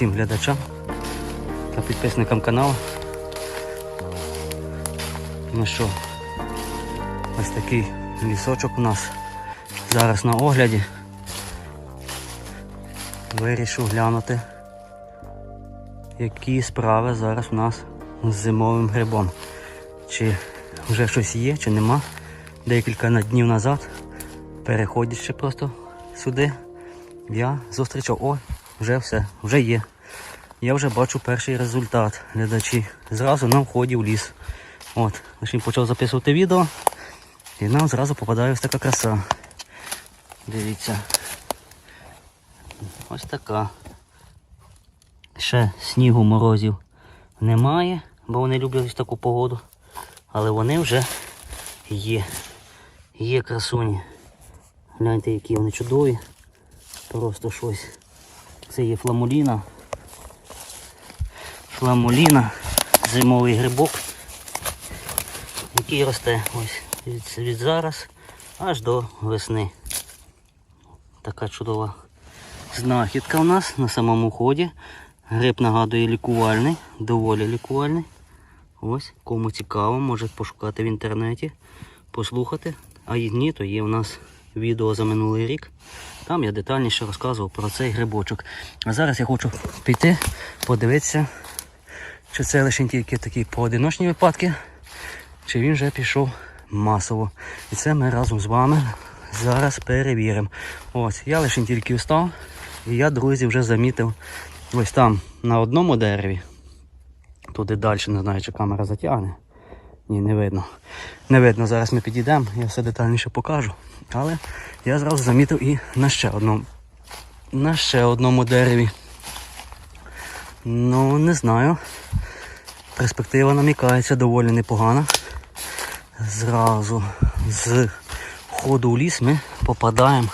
всім глядачам та підписникам каналу. Ну що, ось такий лісочок у нас зараз на огляді. Вирішив глянути, які справи зараз у нас з зимовим грибом. Чи вже щось є, чи нема. Декілька днів назад, переходячи просто сюди, я зустрічав, о, вже все, вже є. Я вже бачу перший результат глядачі. Зразу на вході в ліс. От, лише почав записувати відео і нам зразу попадає ось така краса. Дивіться. Ось така. Ще снігу морозів немає, бо вони люблять ось таку погоду. Але вони вже є. Є красуні. Гляньте, які вони чудові. Просто щось. Це є фламуліна. Фламуліна, зимовий грибок, який росте ось від, від зараз аж до весни. Така чудова знахідка у нас на самому ході. Гриб нагадує лікувальний, доволі лікувальний. Ось, кому цікаво, може пошукати в інтернеті, послухати. А ні, то є у нас відео за минулий рік. Там я детальніше розказував про цей грибочок. А зараз я хочу піти, подивитися, чи це лише тільки такі поодиночні випадки, чи він вже пішов масово. І це ми разом з вами зараз перевіримо. Ось, я лише тільки встав, і я, друзі, вже замітив ось там на одному дереві. Туди далі, не знаю, чи камера затягне. Ні, не видно. Не видно, зараз ми підійдемо, я все детальніше покажу. Але я зразу замітив і на ще одному. На ще одному дереві. Ну, не знаю. Перспектива намікається доволі непогана. Зразу з ходу в ліс ми попадаємо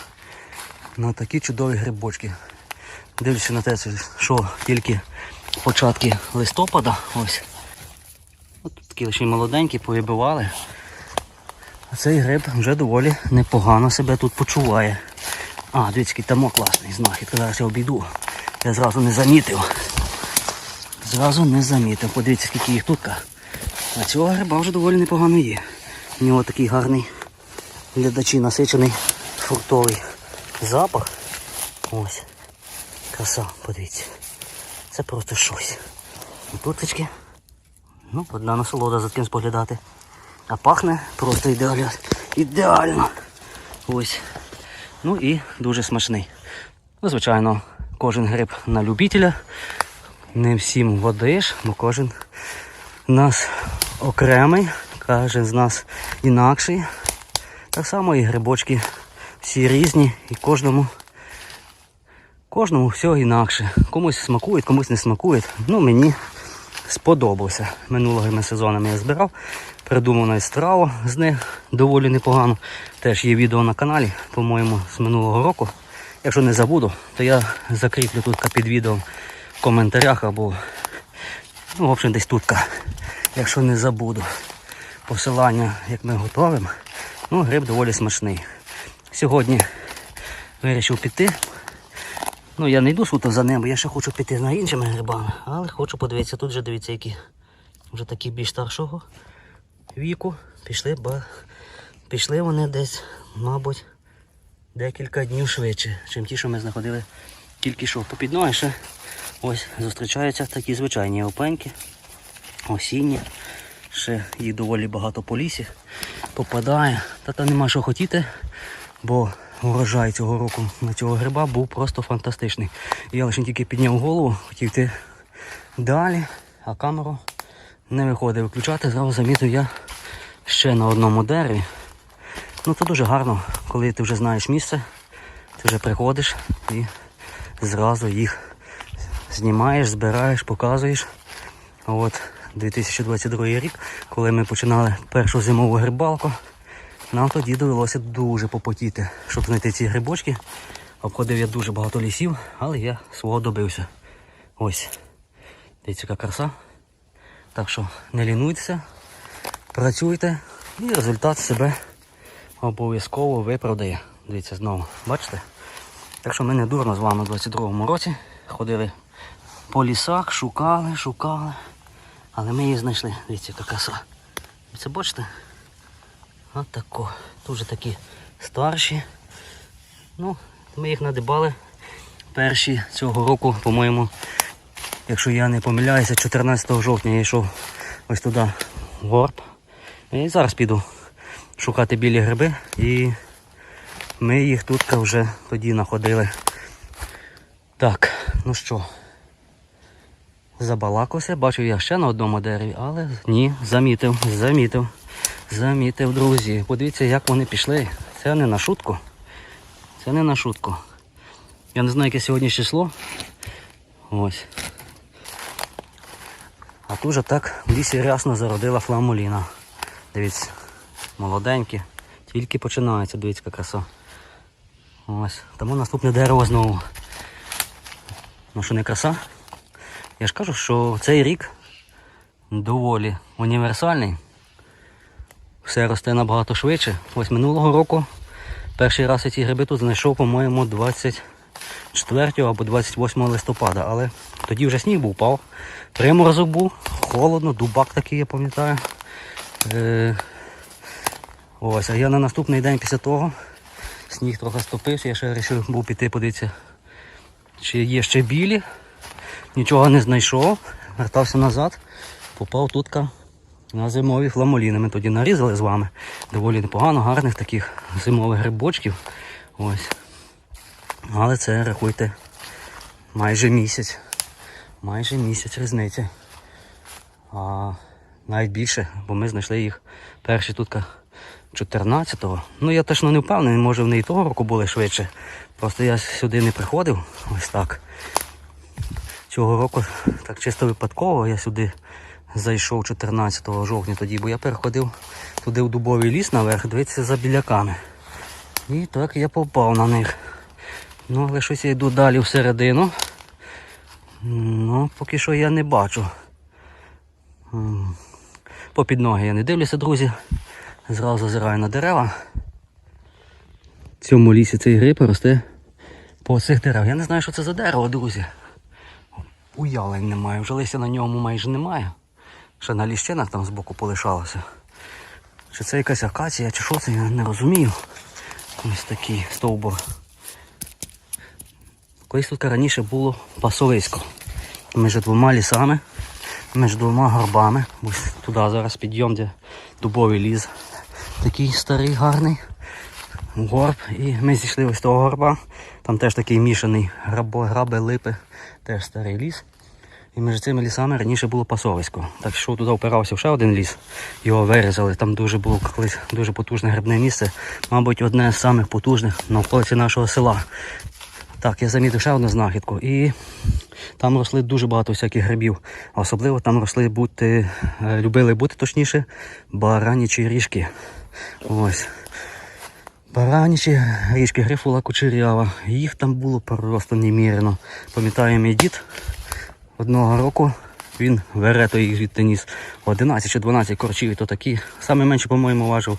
на такі чудові грибочки. Дивлячись на те, що тільки початки листопада, ось. Такі лише молоденькі, повибивали. А цей гриб вже доволі непогано себе тут почуває. А, дивіться, який тамок класний знахідка. Зараз я обійду. Я зразу не замітив. Зразу не замітив. Подивіться, скільки їх тут. А цього гриба вже доволі непогано є. У нього такий гарний глядачі насичений фруктовий запах. Ось. Краса, подивіться. Це просто щось. І. Ну, одна насолода за ким споглядати. А пахне просто ідеально. Ідеально. Ось. Ну і дуже смачний. Ну, звичайно, кожен гриб на любителя. Не всім водиш, бо кожен у нас окремий, кожен з нас інакший. Так само і грибочки всі різні і кожному кожному все інакше. Комусь смакує, комусь не смакує. Ну, мені сподобався. Минулими сезонами я збирав, придумав навіть страву з них доволі непогано. Теж є відео на каналі, по-моєму, з минулого року. Якщо не забуду, то я закріплю тут під відео в коментарях або ну, в общем, десь тут. Якщо не забуду. Посилання, як ми готуємо. Ну, гриб доволі смачний. Сьогодні вирішив піти. Ну, я не йду суто за ним, бо я ще хочу піти за іншими грибами, але хочу подивитися, тут вже дивіться, які вже такі більш старшого віку. Пішли, бо пішли вони десь, мабуть, декілька днів швидше, чим ті, що ми знаходили тільки що. Попід ноги ще ось зустрічаються такі звичайні опеньки, осінні. Ще їх доволі багато по лісі попадає. Та там нема що хотіти, бо урожай цього року на цього гриба був просто фантастичний. Я лише тільки підняв голову, хотів йти далі, а камеру не виходить виключати. Зразу замітив я ще на одному дереві. Ну це дуже гарно, коли ти вже знаєш місце, ти вже приходиш і зразу їх знімаєш, збираєш, показуєш. От 2022 рік, коли ми починали першу зимову грибалку, нам тоді довелося дуже попотіти, щоб знайти ці грибочки. Обходив я дуже багато лісів, але я свого добився. Ось. Дивіться, яка краса. Так що не лінуйтеся, працюйте і результат себе обов'язково виправдає. Дивіться знову, бачите? Так що ми не дурно з вами у 22-му році ходили по лісах, шукали, шукали. Але ми її знайшли. Дивіться, яка краса. Це бачите? От тако. Дуже такі старші. Ну, ми їх надибали перші цього року, по-моєму, якщо я не помиляюся, 14 жовтня я йшов ось туди в горб. І зараз піду шукати білі гриби і ми їх тут вже тоді знаходили. Так, ну що, забалакався, бачу я ще на одному дереві, але ні, замітив, замітив, замітив, друзі. Подивіться, як вони пішли. Це не на шутку. Це не на шутку. Я не знаю, яке сьогодні число. Ось. А тут же так в лісі рясно зародила фламуліна. Дивіться, молоденькі. Тільки починається, дивіться, яка краса. Ось. Тому наступне дерево знову. Ну що не краса? Я ж кажу, що цей рік доволі універсальний. Все росте набагато швидше. Ось минулого року перший раз я ці гриби тут знайшов, по-моєму, 24 або 28 листопада, але тоді вже сніг був впав. Приморозок був, холодно, дубак такий, я пам'ятаю. Е, ось, а я на наступний день після того сніг трохи стопився, я ще вирішив був піти подивитися, чи є ще білі. Нічого не знайшов, вертався назад, попав тут на зимові фламоліни. Ми тоді нарізали з вами. Доволі непогано, гарних таких зимових грибочків. Ось. Але це рахуйте майже місяць. Майже місяць різниці. А навіть більше, бо ми знайшли їх перші тут 14-го. Ну я точно не впевнений, може вони і того року були швидше. Просто я сюди не приходив. Ось так. Цього року так чисто випадково я сюди зайшов 14 жовтня тоді, бо я переходив туди в дубовий ліс наверх, дивитися за біляками. І так я попав на них. Ну, але щось я йду далі всередину. Ну, поки що я не бачу. М, Попід ноги я не дивлюся, друзі. Зразу зазираю на дерева. В цьому лісі цей гриб росте по цих дерев. Я не знаю, що це за дерево, друзі. Уявлень немає, вже листя на ньому майже немає. Ще на ліщинах там збоку полишалося. Чи це якась акація, чи що це, я не розумію. Ось такий стовбур. Колись тут раніше було пасовисько. Між двома лісами, між двома горбами. Ось туди зараз підйом, де дубовий ліс. Такий старий, гарний горб. І ми зійшли ось того горба. Там теж такий мішаний граби, липи, теж старий ліс. І між цими лісами раніше було пасовисько. Так що туди впирався в ще один ліс, його вирізали. Там дуже було колись дуже потужне грибне місце. Мабуть, одне з самих потужних на околиці нашого села. Так, я замітив ще одну знахідку. І там росли дуже багато всяких грибів. Особливо там росли бути, е, любили бути точніше, баранічі ріжки. Ось. Баранічі річки грифула кучерява. Їх там було просто немірено. Пам'ятаю, мій дід одного року він верето їх звідти ніс 11 чи 12 корчів, і то такі. Саме менше, по-моєму, важив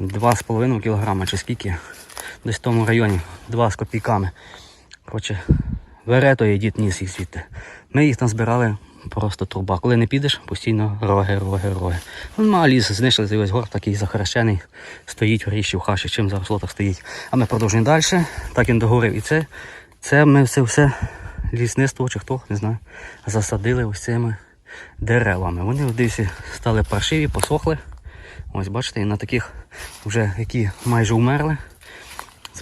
2,5 кг чи скільки. Десь в тому районі, 2 з копійками. Коротше, верето і дід ніс їх звідти. Ми їх там збирали просто труба. Коли не підеш, постійно роги, роги, роги. Ну, а ліс знайшли цей весь гор, такий захаращений, стоїть в ріщі в хаші, чим заросло так стоїть. А ми продовжуємо далі. Так він догорив. І це, це ми це все лісництво чи хто, не знаю, засадили ось цими деревами. Вони лісі стали паршиві, посохли. Ось бачите, і на таких вже які майже умерли,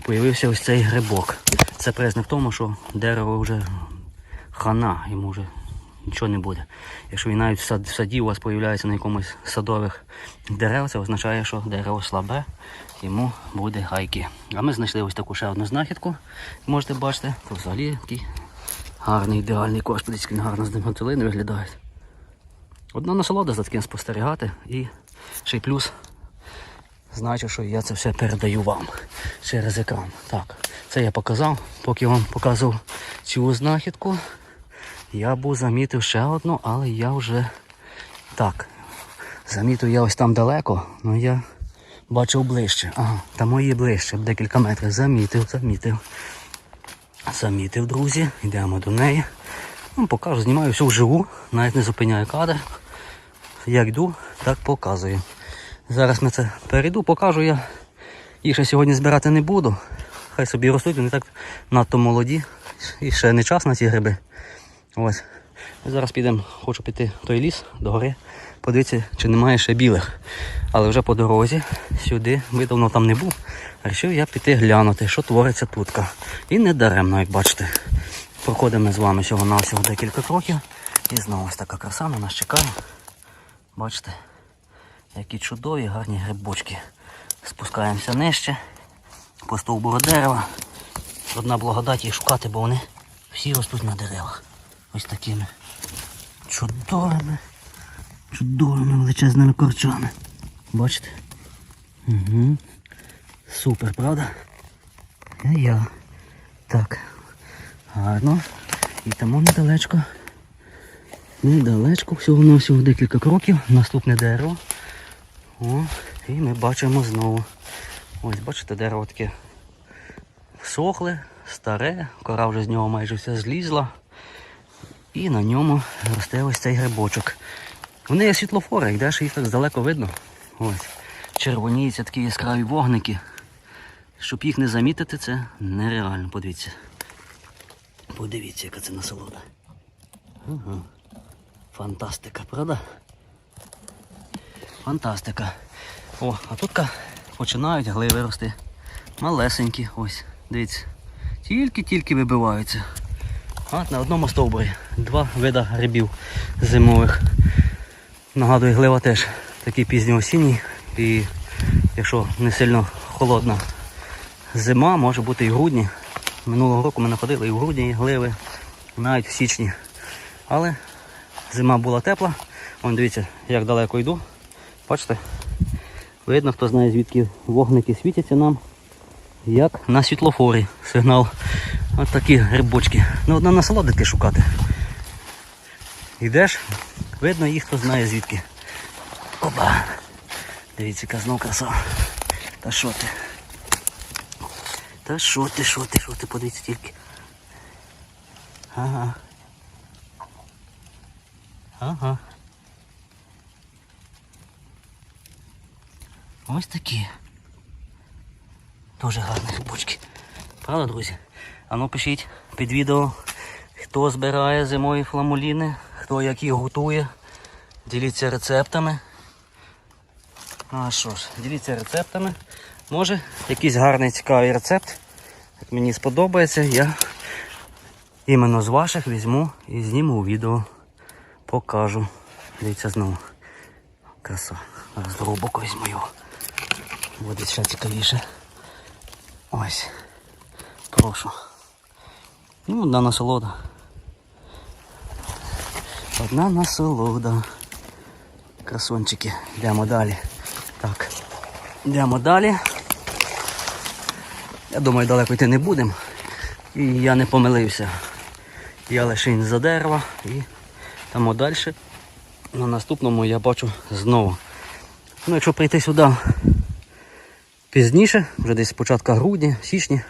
з'явився ось цей грибок. Це признак тому, що дерево вже хана, йому вже нічого не буде. Якщо він навіть в саді у вас з'являється на якомусь садових дерев, це означає, що дерево слабе, йому буде гайки. А ми знайшли ось таку ще одну знахідку. Можете бачити, то взагалі такий гарний ідеальний кош, подивіться, він гарно з ним гантелини виглядають. Одна насолода за таким спостерігати і ще й плюс значить, що я це все передаю вам через екран. Так, це я показав, поки вам показував цю знахідку. Я був замітив ще одну, але я вже так. Замітив я ось там далеко, але я бачив ближче. Ага, там мої ближче, декілька метрів. Замітив, замітив. Замітив, друзі. Йдемо до неї. Ну, покажу, знімаю все вживу, навіть не зупиняю кадр. Як йду, так показую. Зараз ми це перейду, покажу я. Їх ще сьогодні збирати не буду. Хай собі ростуть, вони так надто молоді. І ще не час на ці гриби. Ось. Зараз підемо, хочу піти в той ліс до гори, подивитися, чи немає ще білих. Але вже по дорозі сюди, ми давно там не був. Рішив я піти глянути, що твориться тут. І не даремно, як бачите. Проходимо з вами всього на всього декілька кроків. І знову ось така краса на нас чекає. Бачите, які чудові, гарні грибочки. Спускаємося нижче, по стовбуру дерева. Одна благодать їх шукати, бо вони всі ростуть на деревах. Ось такими чудовими, чудовими величезними корчами. Бачите? Угу. Супер, правда? А я. Так. Гарно. І тому недалечко. Недалечко, всього на всього декілька кроків. Наступне дерево. О, і ми бачимо знову. Ось, бачите, дерево таке всохле, старе, кора вже з нього майже вся злізла. І на ньому росте ось цей грибочок. Вони є світлофори, йдеш їх так здалеко видно. Ось. Червоніються такі яскраві вогники. Щоб їх не замітити, це нереально. Подивіться. Подивіться, яка це насолода. Ага. Фантастика, правда? Фантастика. О, а тут починають гливи рости. Малесенькі, ось, дивіться. Тільки-тільки вибиваються. От на одному стовбурі. Два вида грибів зимових. Нагадую, глива теж такий пізньоосінній. І якщо не сильно холодна зима, може бути і в грудні. Минулого року ми находили і в грудні і гливи, навіть в січні. Але зима була тепла. Вон дивіться, як далеко йду. Бачите? Видно, хто знає, звідки вогники світяться нам, як на світлофорі сигнал. Ось такі грибочки. Ну, одна насолодити шукати. Йдеш, видно їх, хто знає звідки. Опа! Дивіться, яка знов краса. Та що ти? Та що ти, що ти, що ти, подивіться тільки. Ага. Ага. Ось такі. Дуже гарні грибочки. Правда, друзі? А ну пишіть під відео, хто збирає зимові фламуліни, хто які готує. Діліться рецептами. А що ж, діліться рецептами. Може, якийсь гарний цікавий рецепт. Як мені сподобається, я іменно з ваших візьму і зніму відео. Покажу. Дивіться знову. Краса. Зараз боку візьму його. Буде ще цікавіше. Ось. Прошу. Ну, одна насолода. Одна насолода. Красончики. Йдемо далі. Так. Йдемо далі. Я думаю, далеко йти не будемо. І я не помилився. Я лише за дерева і там далі. На наступному я бачу знову. Ну, якщо прийти сюди пізніше, вже десь початка грудня, січні,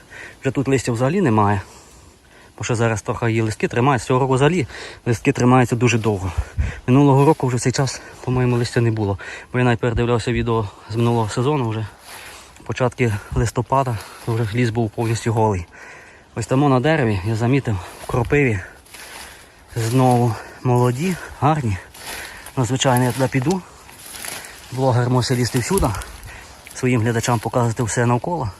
вже тут листя взагалі немає. Бо ще зараз трохи її листки тримаються. Цього року взагалі листки тримаються дуже довго. Минулого року вже в цей час, по-моєму, листя не було. Бо я навіть передивлявся відео з минулого сезону вже. Початки листопада, то вже ліс був повністю голий. Ось тому на дереві я замітив в кропиві знову молоді, гарні. Ну, звичайно, я туди піду. Блогер мусить лізти всюди, своїм глядачам показувати все навколо.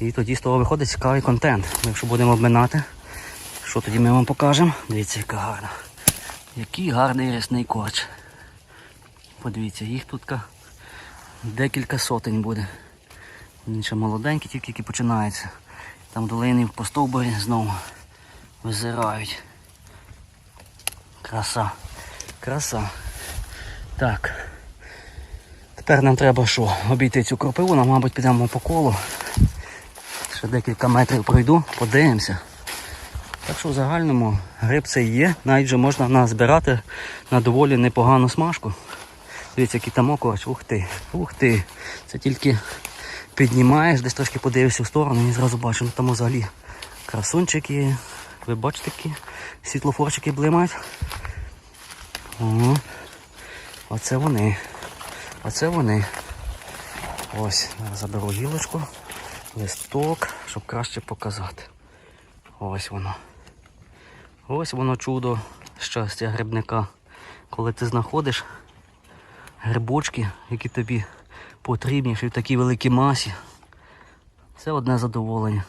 І тоді з того виходить цікавий контент. Ми Якщо будемо обминати, що тоді ми вам покажемо? Дивіться, яка гарна. Який гарний рясний корч. Подивіться, їх тут декілька сотень буде. Він ще молоденький, тільки які починається. Там долини по стовбурі знову визирають. Краса. Краса. Так. Тепер нам треба що? Обійти цю кропиву, нам, мабуть, підемо по колу. Ще декілька метрів пройду, подивимося. Так що в загальному гриб цей є, навіть вже можна назбирати на доволі непогану смажку. Дивіться, який там окорч, ух ти, ух ти. Це тільки піднімаєш, десь трошки подивишся в сторону і зразу бачиш, ну там взагалі красунчики. Ви бачите, які світлофорчики блимають. О, оце вони. Оце вони. Ось, заберу гілочку, листок, щоб краще показати. Ось воно. Ось воно чудо щастя грибника. Коли ти знаходиш грибочки, які тобі потрібні, що в такій великій масі. Це одне задоволення.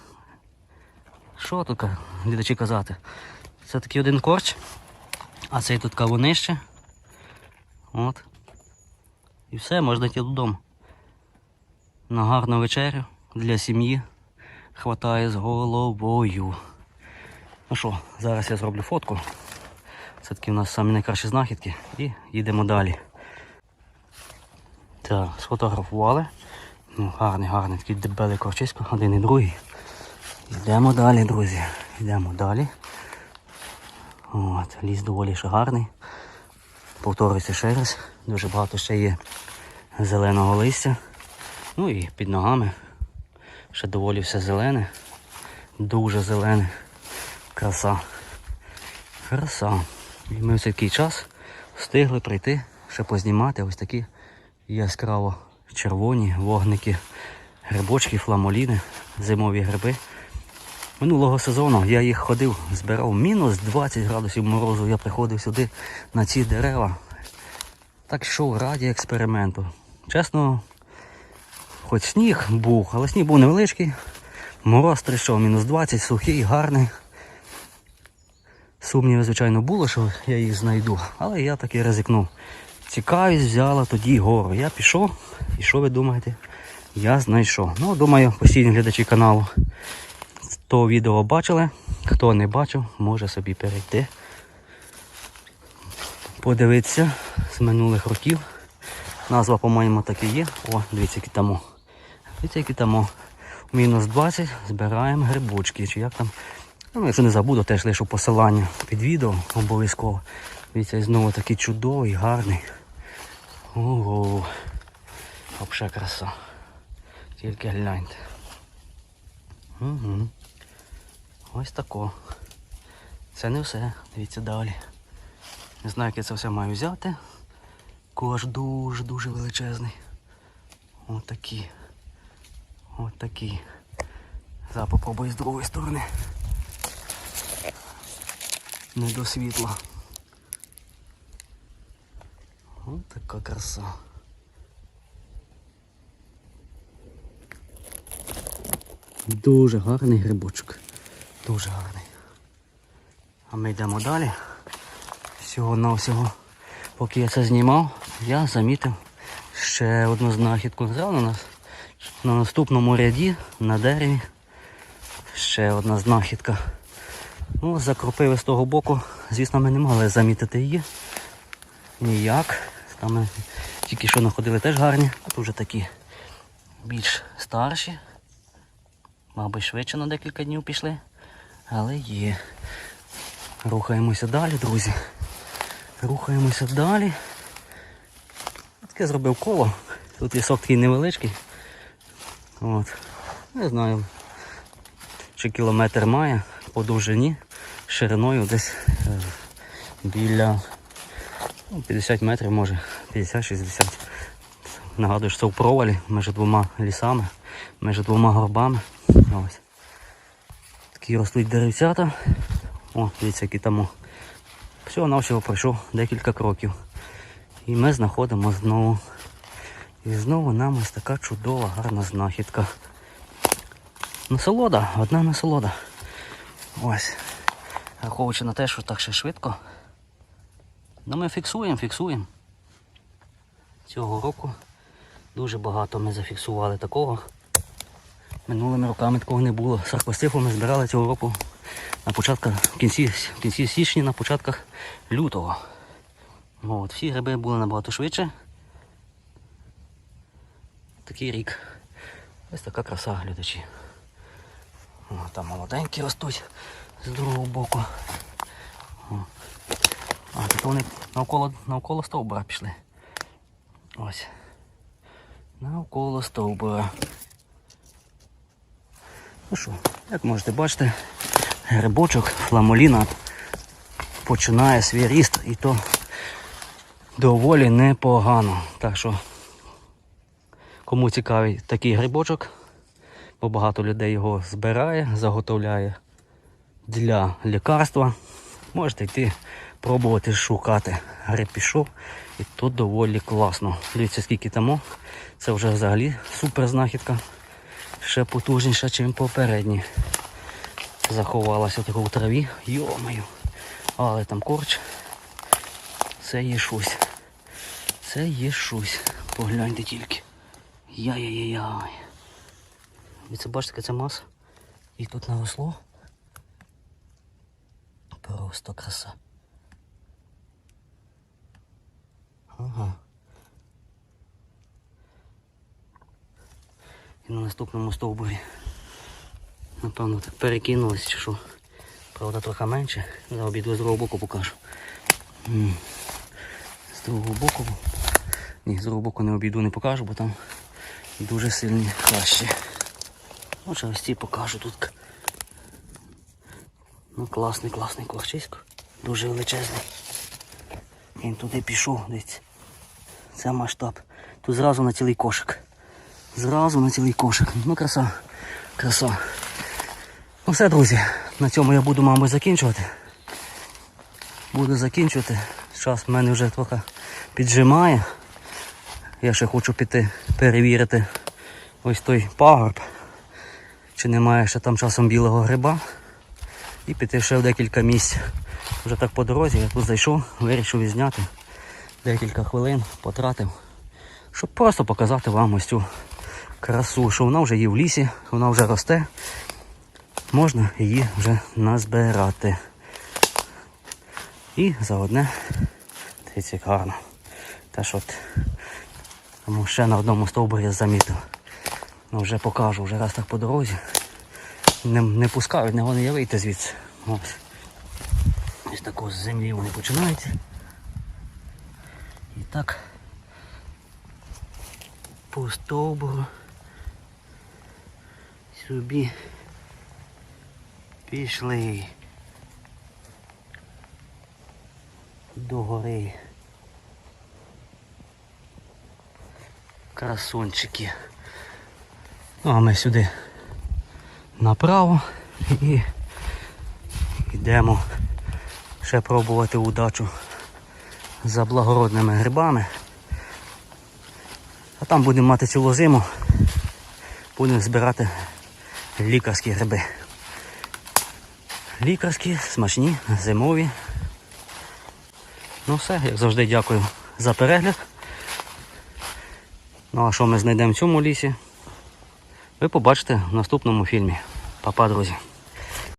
Що тут глядачі казати? Це такий один корч, а цей тут кавунище. От. І все, можна йти додому. На гарну вечерю для сім'ї хватає з головою. Ну що, зараз я зроблю фотку. Це такі у нас самі найкращі знахідки і їдемо далі. Так, сфотографували. Ну, гарний, гарний, такий дебелий корчисько, один і другий. Йдемо далі, друзі. Йдемо далі. От, ліс доволі ще гарний. Повторюся ще раз. Дуже багато ще є зеленого листя. Ну і під ногами. Ще доволі все зелене. Дуже зелене. Краса. Краса. І ми в такий час встигли прийти, ще познімати ось такі яскраво червоні вогники, грибочки, фламоліни, зимові гриби. Минулого сезону я їх ходив, збирав мінус 20 градусів морозу. Я приходив сюди на ці дерева. Так йшов раді експерименту. Чесно, хоч сніг був, але сніг був невеличкий. Мороз тріщав мінус 20, сухий, гарний. Сумнівів, звичайно, було, що я їх знайду, але я таки ризикнув. Цікавість взяла тоді гору. Я пішов, і що ви думаєте? Я знайшов. Ну, думаю, постійні глядачі каналу то відео бачили. Хто не бачив, може собі перейти. Подивитися з минулих років. Назва, по-моєму, так і є. О, дивіться, які там. Дивіться, які там. Мінус 20 збираємо грибочки. Чи як там. Ну, якщо не забуду, теж лишу посилання під відео обов'язково. Дивіться, знову такий чудовий, гарний. Ого. Взагалі краса. Тільки гляньте. Угу. Ось тако. Це не все. Дивіться далі. Не знаю, як я це все маю взяти. Кош дуже-дуже величезний. Ось такі. Ось такі. Зараз попробую з другої сторони. Не до світла. Ось така краса. Дуже гарний грибочок. Дуже гарний. А ми йдемо далі. Всього навсього, поки я це знімав, я замітив ще одну знахідку. Зразу на, нас, на наступному ряді на дереві ще одна знахідка. Ну, закропили з того боку, звісно, ми не могли замітити її. Ніяк. Там ми тільки що знаходили теж гарні, тут вже такі більш старші. Мабуть, швидше на декілька днів пішли. Але є. Рухаємося далі, друзі. Рухаємося далі. Таке зробив коло. Тут лісок такий невеличкий. От. Не знаю, чи кілометр має по довжині, шириною десь е, біля ну, 50 метрів, може, 50-60. Нагадую, що це в провалі між двома лісами, між двома горбами. Ось. Такі ростуть деревцята. О, дивіться, які там. Всього навсього пройшов декілька кроків. І ми знаходимо знову. І знову нам ось така чудова, гарна знахідка. Насолода, одна насолода. Ось. Враховуючи на те, що так ще швидко. Ну ми фіксуємо, фіксуємо. Цього року дуже багато ми зафіксували такого. Минулими роками такого не було. Саркостифу ми збирали цього року на початках, в кінці, в кінці січня, на початках лютого. От, всі гриби були набагато швидше. Такий рік. Ось така краса, глядачі. О, там молоденькі ростуть з другого боку. А, тут вони навколо, навколо стовбура пішли. Ось. Навколо стовбура. Ну що, як можете бачити, грибочок, фламоліна починає свій ріст і то доволі непогано. Так що, кому цікавий такий грибочок, бо багато людей його збирає, заготовляє для лікарства, можете йти пробувати шукати. Гриб і тут доволі класно. Дивіться, скільки тому. Це вже взагалі супер знахідка. Ще потужніша, ніж попередні. Заховалася тако у траві. Йомаю. Але там корч. Це є щось. Це є щось. Погляньте тільки. Яй-яй-яй. Ви це бачите, це маса? І тут наросло. Просто краса. Ага. І на наступному стовбурі. Напевно, так перекинулось чи що. Правда, трохи менше. За обіду з другого боку покажу. З другого боку. Ні, з другого боку не обійду, не покажу, бо там дуже сильні хащі. Ну, ось ці покажу тут. Ну, класний, класний корчисько. Дуже величезний. Він туди пішов, дивіться. Це масштаб. Тут зразу на цілий кошик. Зразу на цілий кошик. Ну, краса. Краса. Ну все, друзі. На цьому я буду, мабуть, закінчувати. Буду закінчувати. Час в мене вже трохи піджимає. Я ще хочу піти перевірити ось той пагорб. Чи немає ще там часом білого гриба. І піти ще в декілька місць. Вже так по дорозі я тут зайшов, вирішив відзняти декілька хвилин, потратив, щоб просто показати вам ось цю красу, що вона вже є в лісі, вона вже росте, можна її вже назбирати. І заодне дивіться, як гарно. Теж от тому ще на одному стовбурі я замітив. Ну вже покажу, вже раз так по дорозі. Не, не пускають, не вони я вийти звідси. Ось. Ось тако з землі вони починаються. І так по стовбуру собі пішли до гори. Красунчики. Ну, а ми сюди направо і йдемо ще пробувати удачу за благородними грибами. А там будемо мати цілу зиму, будемо збирати лікарські гриби. Лікарські, смачні, зимові. Ну все, як завжди, дякую за перегляд. Ну а що ми знайдемо в цьому лісі? Ви побачите в наступному фільмі. Па-па, друзі.